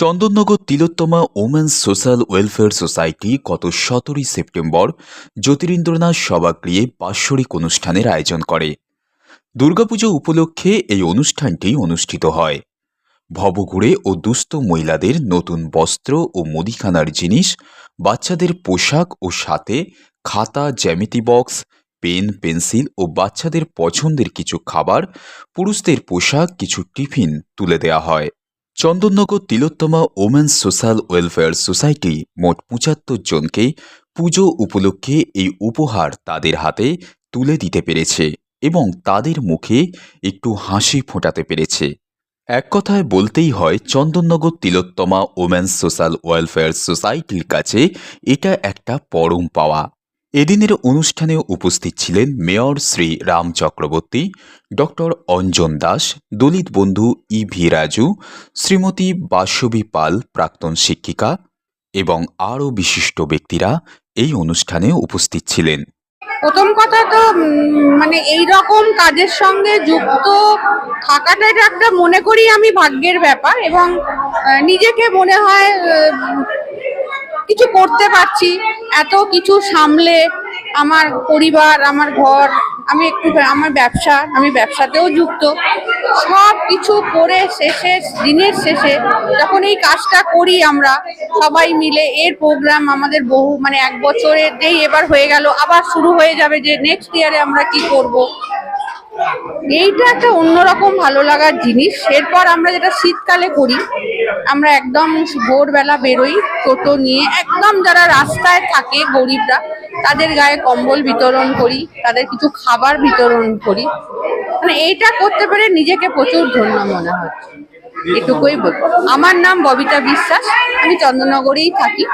Chandannagar Tilottama women's social welfare society গত সতেরোই September Jyotirindranath সভাগৃহে বাৎসরিক অনুষ্ঠানের আয়োজন করে। দুর্গাপুজো উপলক্ষে এই অনুষ্ঠানটি অনুষ্ঠিত হয়। ভবঘুরে ও দুস্থ মহিলাদের নতুন বস্ত্র ও মুদিখানার জিনিস, বাচ্চাদের পোশাক ও সাথে খাতা, জ্যামিতি বক্স, পেন, পেন্সিল ও বাচ্চাদের পছন্দের কিছু খাবার, পুরুষদের পোশাক, কিছু টিফিন তুলে দেওয়া হয়। Chandannagar Tilottama women's social welfare society মোট পঁচাত্তর জনকে পুজো উপলক্ষে এই উপহার তাদের হাতে তুলে দিতে পেরেছে এবং তাদের মুখে একটু হাসি ফোটাতে পেরেছে। এক কথায় বলতেই হয়, Chandannagar Tilottama women's social welfare সোসাইটির কাছে এটা একটা পরম পাওয়া। এদিনের অনুষ্ঠানে উপস্থিত ছিলেন mayor Shri Ram Chakraborty, doctor Anjan Das, Dalit Bandhu E V Raju, Shrimati Basabi Pal, প্রাক্তন শিক্ষিকা এবং আরও বিশিষ্ট ব্যক্তিরা এই অনুষ্ঠানে উপস্থিত ছিলেন। প্রথম কথা তো মানে এই রকম কাজের সঙ্গে যুক্ত থাকাটা এটা একটা মনে করি আমি ভাগ্যের ব্যাপার এবং নিজেকে মনে হয় কিছু করতে পারছি। এত কিছু সামলে আমার পরিবার, আমার ঘর, আমি একটু আমার ব্যবসা, আমি ব্যবসাতেও যুক্ত। সব কিছু করে শেষে, দিনের শেষে যখন এই কাজটা করি আমরা সবাই মিলে, এর প্রোগ্রাম আমাদের বহু মানে এক বছরের যেই এবার হয়ে গেল, আবার শুরু হয়ে যাবে যে নেক্সট ইয়ারে আমরা কি করব। এইটা একটা অন্যরকম ভালো লাগার জিনিস। এরপর আমরা যেটা শীতকালে করি, আমরা একদম ভোরবেলা বেরোই টোটো নিয়ে। একদম যারা রাস্তায় থাকে গরিবরা, তাদের গায়ে কম্বল বিতরণ করি, তাদের কিছু খাবার বিতরণ করি। মানে এইটা করতে পেরে নিজেকে প্রচুর ধন্য মনে হচ্ছে এটুকুই বলব। আমার নাম ববিতা বিশ্বাস, আমি চন্দননগরেই থাকি।